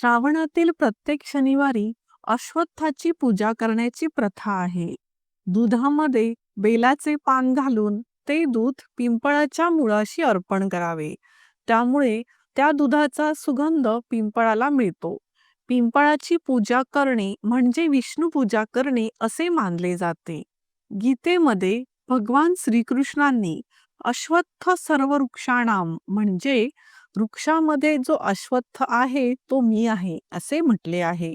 श्रावणातील प्रत्येक शनिवारी अश्वत्थाची पूजा करण्याची प्रथा आहे. दुधामध्ये बेलाचे पान घालून ते दूध पिंपळाच्या मुळाशी अर्पण करावे. त्यामुळे त्या दुधाचा सुगंध पिंपळाला मिळतो. पिंपळाची पूजा करणे म्हणजे विष्णू पूजा करणे असे मानले जाते. गीतेमध्ये भगवान श्रीकृष्णांनी अश्वत्थ सर्व वृक्षाणाम म्हणजे वृक्षामध्ये जो अश्वत्थ आहे तो मी आहे असे म्हटले आहे.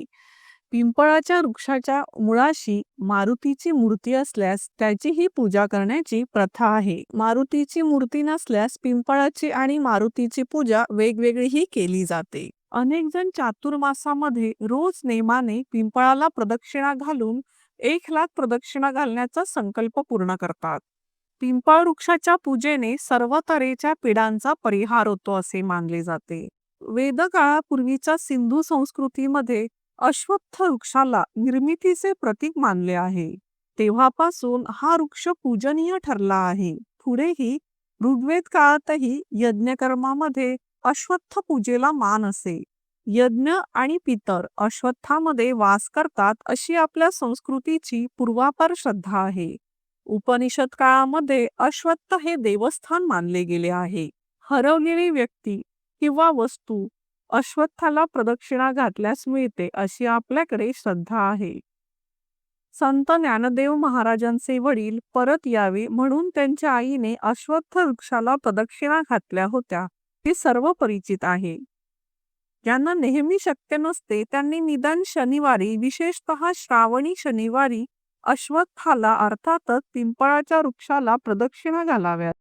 पिंपळाच्या वृक्षाच्या मुळाशी मारुतीची मूर्ती असल्यास त्याचीही पूजा करण्याची प्रथा आहे. मारुतीची मूर्ती नसल्यास पिंपळाची आणि मारुतीची पूजा वेगवेगळीही केली जाते. अनेक जण चातुर्मासामध्ये रोज नेमाने पिंपळाला प्रदक्षिणा घालून एक लाख प्रदक्षिणा घालण्याचा संकल्प पूर्ण करतात. पिंपळ वृक्षाच्या पूजेने सर्व तऱ्हेच्या पिढांचा परिहार होतो असे मानले जाते. वेदकाळापूर्वीच्या सिंधू संस्कृतीमध्ये अश्वत्थ वृक्षाला निर्मितीचे प्रतीक मानले आहे. तेव्हापासून हा वृक्ष पूजनीय ठरला आहे. पुढेही ऋग्वेद काळातही यज्ञकर्मामध्ये अश्वत्थ पूजेला मान असे. यज्ञ आणि पितर अश्वत्थामध्ये वास करतात अशी आपल्या संस्कृतीची पूर्वापार श्रद्धा आहे. उपनिषद काळामध्ये अश्वत्थ हे देवस्थान मानले गेले आहे. हरवलेली व्यक्ती किंवा वस्तू अश्वत्थाला प्रदक्षिणा घातल्यास मिळते अशी आपल्याकडे श्रद्धा आहे. संत ज्ञानदेव महाराजांचे वडील परत यावे म्हणून त्यांच्या आईने अश्वत्थ वृक्षाला प्रदक्षिणा घातल्या होत्या हे सर्व परिचित आहे. ज्यांना नेहमी शक्य नसते त्यांनी निदान शनिवारी विशेषतः श्रावणी शनिवारी अश्वत्थाला अर्थातच पिंपळाच्या वृक्षाला प्रदक्षिणा घालाव्यात.